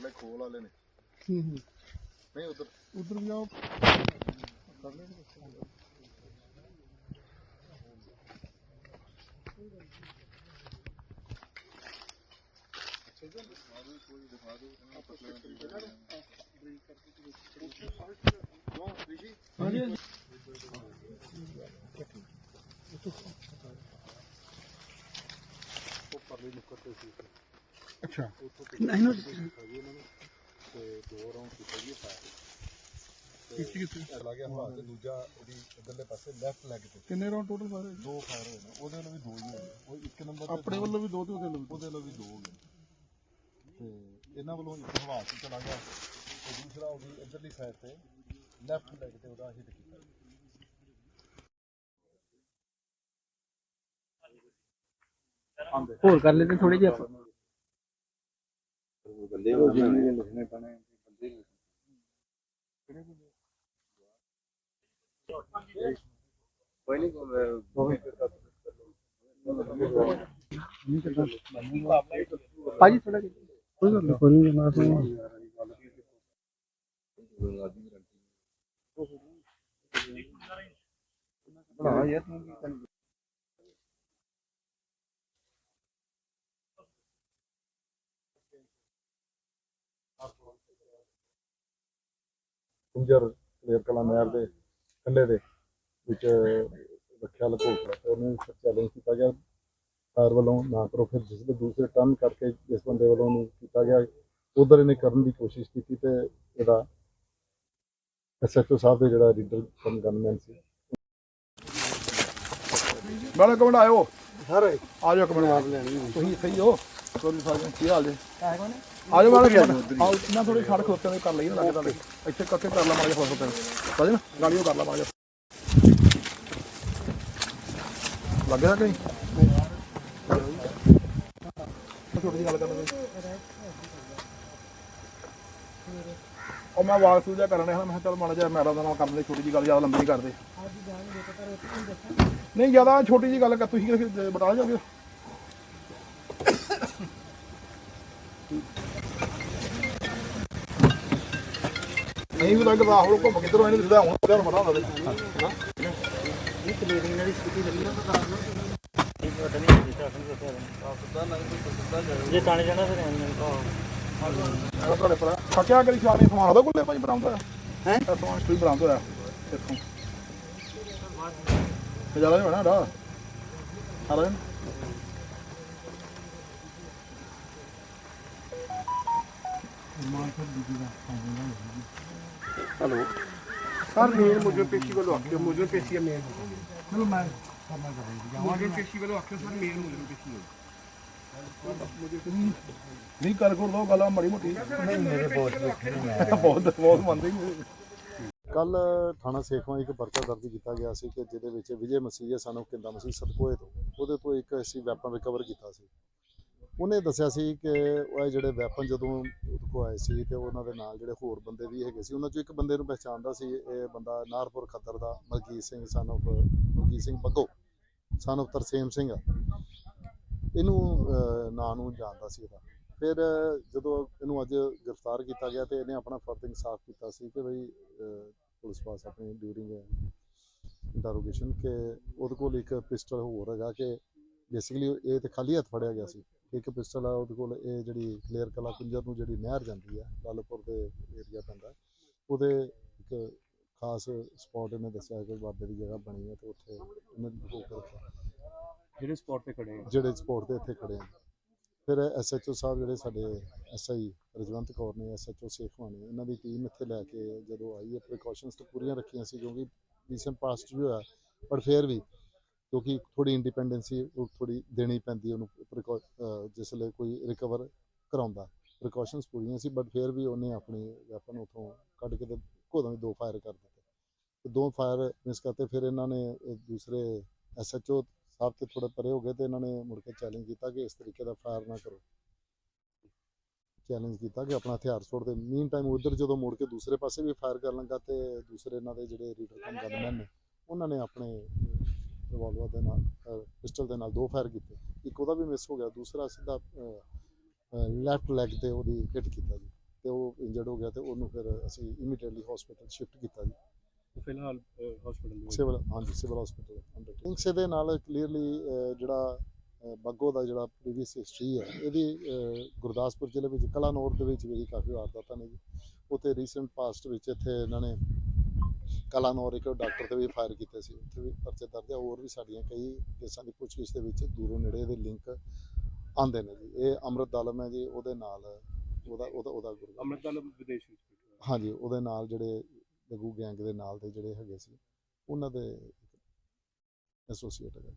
ਪਰਲੇ ਖੋਲ ਵਾਲੇ ਨੇ। ਹੂੰ ਹੂੰ। ਨਹੀਂ ਉਧਰ। ਉਧਰ ਵੀ ਜਾਓ ਪਰਲੇ ਨੇ ਹਾਂਜੀ ਉਹ ਪਰਲੇ ਨੁੱਕਰ ਤੇ ਸੀ ਅੱਛਾ ਨਹੀਂ ਨਾ ਤੇ ਦੋ ਰਾਉਂਡ ਕੀਤਾ ਜੀ ਫਾਇਰ ਕਿੱਥੇ ਕਿੱਥੇ ਚਲਾ ਗਿਆ ਹਵਾ ਤੇ ਦੂਜਾ ਉਹਦੀ ਇਧਰਲੇ ਪਾਸੇ ਲੈਫਟ ਲੈਗ ਤੇ ਕਿੰਨੇ ਰਾਉਂਡ ਟੋਟਲ ਮਾਰੇ ਦੋ ਫਾਇਰ ਹੋਏ ਨੇ ਉਹਦੇ ਨਾਲ ਵੀ ਦੋ ਹੀ ਹੋਏ ਉਹ ਇੱਕ ਨੰਬਰ ਤੇ ਆਪਣੇ ਵੱਲੋਂ ਵੀ ਦੋ ਤੇ ਉਹਦੇ ਵੱਲੋਂ ਵੀ ਦੋ। ਉਹਦੇ ਨਾਲ ਵੀ ਦੋ ਹੋ ਗਏ ਤੇ ਇਹਨਾਂ ਵੱਲੋਂ ਇੱਕ ਹਵਾ 'ਚ ਚਲਾ ਗਿਆ ਤੇ ਦੂਸਰਾ ਉਹਦੀ ਇਧਰਲੀ ਸਾਈਡ ਤੇ ਲੈਫਟ ਲੈਗ ਤੇ ਉਹਦਾ ਹਿੱਟ ਕੀਤਾ ਹੋਰ ਕਰ ਲੈਂਦੇ ਥੋੜੇ ਜਿਹਾ ਆਪਾਂ ਬੰਦੇ ਹੋ ਜਿੰਨੇ ਲਿਖਣੇ ਪੈਣੇ ਬੰਦੇ ਕੋਈ ਨਹੀਂ ਭਾਜੀ ਥੋੜਾ ਕੋਈ ਗੱਲ ਨਹੀਂ ਕੋਈ ਨਹੀਂ ਮੈਂ ਤਾਂ ਬਣਾ ਯਾਰ ਤੂੰ ਕੀ ਕੁੰਜਰ ਕਲੀਅਰ ਕਲਾ ਨਹਿਰ ਦੇ ਕੰਢੇ ਦੇ ਵਿੱਚ ਰੱਖਿਆ ਲਕੋਟਾ ਤੇ ਉਹਨੂੰ ਚੈਲੰਜ ਕੀਤਾ ਗਿਆ। ਫਾਇਰ ਵੱਲੋਂ ਨਾ ਕਰੋ ਫਿਰ ਜਿਸ ਦੇ ਦੂਸਰੇ ਟਰਨ ਕਰਕੇ ਜਿਸ ਬੰਦੇ ਵੱਲੋਂ ਉਹਨੂੰ ਕੀਤਾ ਗਿਆ ਉਧਰ ਇਹਨੇ ਕਰਨ ਦੀ ਕੋਸ਼ਿਸ਼ ਕੀਤੀ ਤੇ ਇਹਦਾ ਐਸਐਚਓ ਸਾਹਿਬ ਦੇ ਜਿਹੜਾ ਰੀਡਰ ਕਮ ਗਨਮੈਨ ਸੀ। ਬਾਲਾ ਕਮਣ ਆਇਓ। ਸਰ। ਆ ਜਾਓ ਆਪ ਲੈਣੀ ਤੁਸੀਂ ਸਹੀ ਹੋ ਕੋਈ ਸਾਰੇ ਕੀ ਹਾਲ ਜੇ? ਆ ਜਾਓ ਕਮਣ ਆਓ ਇਹਨਾਂ ਥੋੜੀ ਖੜ ਖੋਤੇ ਕਰ ਲਈ ਨਾ ਲੱਗਦਾ ਇੱਥੇ ਕੱਕੇ ਕਰ ਲਾ ਮਾਰੇ ਫੋਟੋ ਤੇ ਸਾਜਨ ਗਾੜੀਓ ਕਰ ਲਾ ਮਾਰੇ ਲੱਗਿਆ ਕਹੀਂ ਛੋਟੀ ਜਿਹੀ ਗੱਲ ਕਰਨ। ਦੇ ਉਹ ਮੈਂ ਵਾਕ ਸੂਜਾ ਕਰਨ ਰਿਹਾ ਮੈਂ ਕਿਹਾ ਚੱਲ ਮਾੜਾ ਜਿਹਾ ਮੈਡਮ ਦਾ ਨਾਲ ਕਰਨ ਦੇ ਛੋਟੀ ਜਿਹੀ ਗੱਲ ਜ਼ਿਆਦਾ ਲੰਬੀ ਨਹੀਂ ਕਰਦੇ। ਨਹੀਂ ਜ਼ਿਆਦਾ ਛੋਟੀ ਜਿਹੀ ਗੱਲ ਕਰ ਤੁਸੀਂ ਬਤਾ ਜਾਓਗੇ? ਨਹੀਂ ਵੀ ਲੱਗ ਰਾਹੁਲ ਘੁੰਮ ਕਿੱਧਰੋਂ ਇਹਨੇ ਸਿੱਧਾ ਹੁਣ ਉਹਦਾ ਪਤਾ ਹੁੰਦਾ ਤੇ ਜੇ ਤਾਣੇ ਜਾਣਾ ਫਿਰ ਇਹ ਤੁਹਾਡੇ ਪਰ ਖੱਕਿਆ ਕਰੀ ਸ਼ਾਨੇ ਸਮਾਨ ਉਹਦਾ ਕੋਲੇ ਭਾਈ ਹੋਇਆ? ਹੈ? ਸਮਾਨ ਕੋਈ ਬਰਾਮਦ ਹੋਇਆ ਇੱਥੋਂ। ਜ਼ਿਆਦਾ ਨਹੀਂ ਹੋਣਾ ਡਾ ਸਾਰਾ ਦਿਨ। ਹੈਲੋ। ਸਰ ਮੇਨ ਮੁਜਰ ਪੇਸ਼ੀ ਵੱਲੋਂ ਆਖਿਓ ਮੁਜਰ ਪੇਸ਼ੀ ਹੈ ਮੇਨ ਚਲੋ ਮੈਂ ਮੁਜਰ ਪੇਸ਼ੀ ਵੱਲੋਂ ਆਖਿਓ ਸਰ ਮੇਨ ਮੁਜਰ ਪੇਸ਼ੀ ਹੈ ਨਹੀਂ ਕਰ ਕੋਲ ਦੋ ਗੱਲਾਂ ਮੜੀ ਮੋਟੀ। ਨਹੀਂ ਮੇਰੇ ਬਹੁਤ ਬਹੁਤ ਬਹੁਤ ਮੰਨਦੇ ਨਹੀਂ। ਕੱਲ ਥਾਣਾ ਸੇਖਵਾਂ ਇੱਕ ਪਰਚਾ ਦਰਜ ਕੀਤਾ ਗਿਆ ਸੀ ਕਿ ਜਿਹਦੇ ਵਿੱਚ ਵਿਜੇ ਮਸੀਹ ਸਾਨੂੰ ਕਿੰਦਾ ਮਸੀਹ ਸਤਕੋਏ ਤੋਂ। ਉਹਦੇ ਤੋਂ ਇੱਕ ਅਸੀਂ ਵੈਪਨ ਰਿਕਵਰ ਕੀਤਾ ਸੀ। ਉਹਨੇ ਦੱਸਿਆ ਸੀ ਕਿ ਉਹ ਇਹ ਜਿਹੜੇ ਵੈਪਨ ਜਦੋਂ ਉਹਦੇ ਕੋਲ ਆਏ ਸੀ ਤੇ ਉਹਨਾਂ ਦੇ ਨਾਲ ਜਿਹੜੇ ਹੋਰ ਬੰਦੇ ਵੀ ਹੈਗੇ ਸੀ, ਉਹਨਾਂ ਚੋਂ ਇੱਕ ਬੰਦੇ ਨੂੰ ਪਹਿਚਾਣਦਾ ਸੀ, ਇਹ ਬੰਦਾ ਨਾਰਪੁਰ ਖੱਦਰ ਦਾ ਮਲਕੀਤ ਸਿੰਘ ਸਨ of Malkit Singh Baggo son of Tarsem Singh. ਇਹਨੂੰ ਨਾਂ ਨੂੰ ਜਾਣਦਾ ਸੀ ਇਹਦਾ। ਫਿਰ, ਜਦੋਂ ਇਹਨੂੰ ਅੱਜ ਗ੍ਰਿਫਤਾਰ ਕੀਤਾ ਗਿਆ ਤੇ ਇਹਨੇ ਆਪਣਾ ਫਰਜ਼ ਇਨਸਾਫ ਕੀਤਾ ਸੀ ਕਿ ਬਈ ਪੁਲਿਸ ਪਾਸ ਆਪਣੀ ਡਿਊਰਿੰਗ ਇੰਟਰੋਗੇਸ਼ਨ ਕਿ ਉਹਦੇ ਕੋਲ ਇੱਕ ਪਿਸਟਲ ਹੋਰ ਹੈਗਾ ਕਿ ਬੇਸਿਕਲੀ ਇਹ ਤੇ ਖਾਲੀ ਹੱਥ ਫੜਿਆ ਗਿਆ ਸੀ। ਇੱਕ ਪਿਸਟਲ ਆ ਉਹਦੇ ਕੋਲ ਇਹ ਜਿਹੜੀ ਕਲੀਅਰ ਕਲਾ ਕੁੰਜਰ ਨੂੰ ਜਿਹੜੀ ਨਹਿਰ ਜਾਂਦੀ ਹੈ ਲਾਲਪੁਰ ਦੇ ਏਰੀਆ ਪੈਂਦਾ ਉਹਦੇ ਇੱਕ ਖਾਸ ਸਪੌਟ ਇਹਨੇ ਦੱਸਿਆ ਕਿ ਬਾਬੇ ਦੀ ਜਗ੍ਹਾ ਬਣੀ ਹੈ ਤੇ ਉੱਥੇ ਇਹਨੇ ਲੁਕੋ ਰੱਖਿਆ। ਜਿਹੜੇ ਸਪੌਟ ਤੇ ਖੜੇ ਆ? ਜਿਹੜੇ ਸਪੋਰਟ ਦੇ ਇੱਥੇ ਖੜੇ ਆ। ਫਿਰ ਐਸਐਚਓ ਸਾਹਿਬ ਜਿਹੜੇ ਸਾਡੇ ਐਸਆਈ ਰਜਵੰਤ ਕੌਰ ਨੇ ਐਸਐਚਓ ਨੇ ਇਹਨਾਂ ਦੀ ਟੀਮ ਇੱਥੇ ਲੈ ਕੇ ਜਦੋਂ ਆਈ ਹੈ ਪ੍ਰੀਕਾਸ਼ਨਸ ਤਾਂ ਪੂਰੀਆਂ ਰੱਖੀਆਂ ਸੀ ਕਿਉਂਕਿ ਰੀਸੈਂਟ ਪਾਸਟ ਵੀ ਹੋਇਆ ਪਰ ਫਿਰ ਵੀ ਕਿਉਂਕਿ ਥੋੜੀ ਇੰਡੀਪੈਂਡੈਂਸੀ ਉਹ ਥੋੜੀ ਦੇਣੀ ਪੈਂਦੀ ਉਹਨੂੰ precau- ਜਿਸ ਲਈ ਕੋਈ ਰਿਕਵਰ ਕਰਾਉਂਦਾ। ਪ੍ਰੀਕਾਸ਼ਨਸ ਪੂਰੀਆਂ ਸੀ ਬਟ ਫਿਰ ਵੀ ਉਹਨੇ ਆਪਣੀ ਵੈਪਨ ਉਥੋਂ ਕੱਢ ਕੇ ਤੇ ਘੋੜਾਂ ਦੋ ਫਾਇਰ ਕਰ ਦਿੱਤੇ। ਤੇ ਦੋ ਫਾਇਰ ਮਿਸ ਕਰਤੇ, ਫਿਰ ਇਹਨਾਂ ਨੇ ਇਹ ਦੂਸਰੇ ਐਸਐਚਓ ਸਾਹਿਬ ਤੇ ਥੋੜੇ ਪਰੇ ਹੋ ਗਏ ਤੇ ਇਹਨਾਂ ਨੇ ਮੁੜ ਕੇ ਚੈਲੰਜ ਕੀਤਾ ਕਿ ਇਸ ਤਰੀਕੇ ਦਾ ਫਾਇਰ ਨਾ ਕਰੋ। ਚੈਲੰਜ ਕੀਤਾ ਕਿ ਆਪਣਾ ਹਥਿਆਰ ਛੋੜ ਦੇ। ਮੀਨ ਟਾਈਮ ਉਧਰ ਜਦੋਂ ਮੁੜ ਕੇ ਦੂਸਰੇ ਪਾਸੇ ਵੀ ਫਾਇਰ ਕਰਨ ਲੱਗਾ ਤੇ ਦੂਸਰੇ ਇਹਨਾਂ ਦੇ ਜਿਹੜੇ ਰੀਡਰ ਕਮ ਗਨਮੈਨ ਨੇ, ਉਹਨਾਂ ਨੇ ਆਪਣੇ ਰਿਵਾਲਵਰ ਦੇ ਨਾਲ ਪਿਸਟਲ ਦੇ ਨਾਲ ਦੋ ਫਾਇਰ ਕੀਤੇ। ਇੱਕ ਉਹਦਾ ਵੀ ਮਿਸ ਹੋ ਗਿਆ ਦੂਸਰਾ ਸਿੱਧਾ ਲੈਫਟ ਲੈਗ ਤੇ ਉਹਦੀ ਹਿੱਟ ਕੀਤਾ ਜੀ। ਤੇ ਉਹ ਇੰਜਰਡ ਹੋ ਗਿਆ ਤੇ ਉਹਨੂੰ ਫਿਰ ਅਸੀਂ ਇਮੀਡੀਏਟਲੀ ਹਸਪੀਟਲ ਸ਼ਿਫਟ ਕੀਤਾ ਜੀ। ਫਿਲਹਾਲ ਹਸਪੀਟਲ ਸਿਵਲ ਹਾਂਜੀ ਸਿਵਲ ਹਸਪੀਟਲ ਅੰਡਰ ਦੇ ਨਾਲ ਕਲੀਅਰਲੀ ਜਿਹੜਾ ਬੱਗੋ ਦਾ ਜਿਹੜਾ ਪ੍ਰੀਵੀਅਸ ਹਿਸਟਰੀ ਹੈ ਇਹਦੀ ਗੁਰਦਾਸਪੁਰ ਜ਼ਿਲ੍ਹੇ ਵਿੱਚ ਕਲਾਨੌਰ ਦੇ ਵਿੱਚ ਵੀ ਕਾਫੀ ਵਾਰਦਾਤਾਂ ਨੇ ਜੀ। ਉੱਥੇ ਰੀਸੈਂਟ ਪਾਸਟ ਵਿੱਚ ਇੱਥੇ ਇਹਨਾਂ ਨੇ ਕਲਾਨੌਰ ਇੱਕ ਡਾਕਟਰ ਤੇ ਵੀ ਫਾਇਰ ਕੀਤੇ ਸੀ ਉੱਥੇ ਵੀ ਪਰਚੇ ਦਰਜ ਹੈ ਹੋਰ ਵੀ ਸਾਡੀਆਂ ਕਈ ਕੇਸਾਂ ਦੀ ਪੁੱਛਗਿੱਛ ਦੇ ਵਿੱਚ ਦੂਰੋਂ ਨੇੜੇ ਦੇ ਲਿੰਕ ਆਉਂਦੇ ਨੇ ਜੀ। ਇਹ ਅੰਮ੍ਰਿਤ ਦਾਲਮ ਹੈ ਜੀ ਉਹਦੇ ਨਾਲ ਉਹਦਾ ਉਹਦਾ ਉਹਦਾ ਗੁਰੂ ਅੰਮ੍ਰਿਤਪਾਲ ਵਿਦੇਸ਼ ਵਿੱਚ ਬੈਠਾ। ਹਾਂਜੀ ਉਹਦੇ ਨਾਲ ਜਿਹੜੇ ਗੱਗੂ ਗੈਂਗ ਦੇ ਨਾਲ ਦੇ ਜਿਹੜੇ ਹੈਗੇ ਸੀ ਉਹਨਾਂ ਦੇ ਐਸੋਸੀਏਟ ਹੈਗੇ